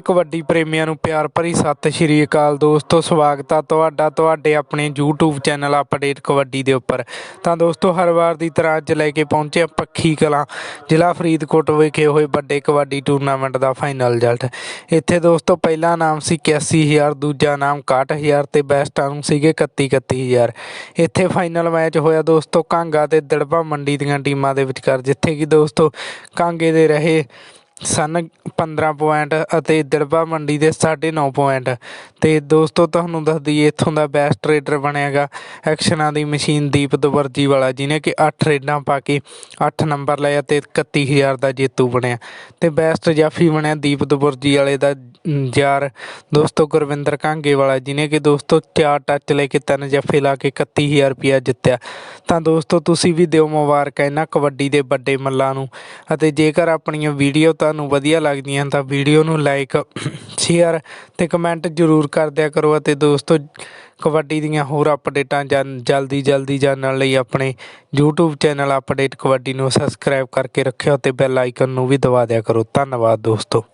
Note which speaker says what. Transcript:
Speaker 1: ਕਬੱਡੀ ਪ੍ਰੇਮੀਆਂ ਨੂੰ ਪਿਆਰ ਭਰੀ ਸਤਿ ਸ਼੍ਰੀ ਅਕਾਲ ਦੋਸਤੋ, ਸਵਾਗਤ ਆ ਤੁਹਾਡਾ, ਤੁਹਾਡੇ ਆਪਣੇ YouTube ਚੈਨਲ ਅਪਡੇਟ ਕਬੱਡੀ ਦੇ ਉੱਪਰ। ਤਾਂ ਦੋਸਤੋ, ਹਰ ਵਾਰ ਦੀ ਤਰ੍ਹਾਂ ਅੱਜ ਲੈ ਕੇ ਪਹੁੰਚੇ ਹਾਂ ਪੱਖੀ ਕਲਾਂ, ਜ਼ਿਲ੍ਹਾ ਫਰੀਦਕੋਟ ਵਿਖੇ ਹੋਏ ਵੱਡੇ ਕਬੱਡੀ ਟੂਰਨਾਮੈਂਟ ਦਾ ਫਾਈਨਲ ਰਿਜ਼ਲਟ ਇੱਥੇ ਦੋਸਤੋ, ਪਹਿਲਾ ਨਾਮ ਸੀ 81000 ਦੂਜਾ ਨਾਮ 61000 ਤੇ ਬੈਸਟਾਂ ਨੂੰ ਸੀਗੇ 31 31000 ਇੱਥੇ ਫਾਈਨਲ ਮੈਚ ਹੋਇਆ ਦੋਸਤੋ, ਕਾਂਗਾ ਤੇ ਦੜਬਾ ਮੰਡੀ ਦੀਆਂ ਟੀਮਾਂ ਦੇ ਵਿਚਕਾਰ, ਜਿੱਥੇ ਕਿ ਦੋਸਤੋ, ਕਾਂਗੇ ਦੇ ਰਹੇ ਸਨ 15 ਪੁਆਇੰਟ ਅਤੇ ਦੜਬਾ ਮੰਡੀ ਦੇ 9.5 ਪੁਆਇੰਟ ਅਤੇ ਦੋਸਤੋ, ਤੁਹਾਨੂੰ ਦੱਸ ਦਈਏ, ਇੱਥੋਂ ਦਾ ਬੈਸਟ ਟਰੇਡਰ ਬਣਿਆਗਾ ਐਕਸ਼ਨਾਂ ਦੀ ਮਸ਼ੀਨ ਦੀਪ ਦਵਰਜੀ ਵਾਲਾ, ਜਿਹਨੇ ਕਿ 8 ਰੇਡਾਂ ਪਾ ਕੇ 8 ਨੰਬਰ ਲਿਆ ਤੇ 31000 ਦਾ ਜੇਤੂ ਬਣਿਆ। ਅਤੇ ਬੈਸਟ ਜਾਫੀ ਬਣਿਆ ਦੀਪ ਦਵਰਜੀ ਵਾਲੇ ਦਾ ਯਾਰ, ਦੋਸਤੋ ਗੁਰਵਿੰਦਰ ਕਾਂਗੇ ਵਾਲਾ ਜਿਹਨੇ ਕਿ ਦੋਸਤੋ ਚਾਰ ਟੱਚ ਲੈ ਕੇ ਤਿੰਨ ਜੱਫੇ ਲਾ ਕੇ 31000 ਰੁਪਇਆ ਜਿੱਤਿਆ। ਤਾਂ ਦੋਸਤੋ ਤੁਸੀਂ ਵੀ ਦਿਓ ਮੁਬਾਰਕਾਂ ਇਹਨਾਂ ਕਬੱਡੀ ਦੇ ਵੱਡੇ ਮੱਲਾਂ ਨੂੰ। ਅਤੇ ਜੇਕਰ ਆਪਣੀਆਂ ਵੀਡੀਓ ਤੁਹਾਨੂੰ ਵਧੀਆ ਲੱਗਦੀਆਂ ਤਾਂ ਵੀਡੀਓ ਨੂੰ ਲਾਈਕ ਸ਼ੇਅਰ ਤੇ ਕਮੈਂਟ ਜ਼ਰੂਰ ਕਰ ਦਿਆ ਕਰੋ। ਅਤੇ ਦੋਸਤੋ ਕਬੱਡੀ ਦੀਆਂ ਹੋਰ ਅਪਡੇਟਾਂ ਜਾਣ ਜਲਦੀ ਜਲਦੀ ਜਾਣਨ ਲਈ ਆਪਣੇ YouTube ਚੈਨਲ ਅਪਡੇਟ ਕਬੱਡੀ ਨੂੰ ਸਬਸਕ੍ਰਾਈਬ ਕਰਕੇ ਰੱਖਿਓ ਤੇ ਬੈਲ ਆਈਕਨ ਨੂੰ ਵੀ ਦਬਾ ਦਿਆ ਕਰੋ। ਧੰਨਵਾਦ ਦੋਸਤੋ।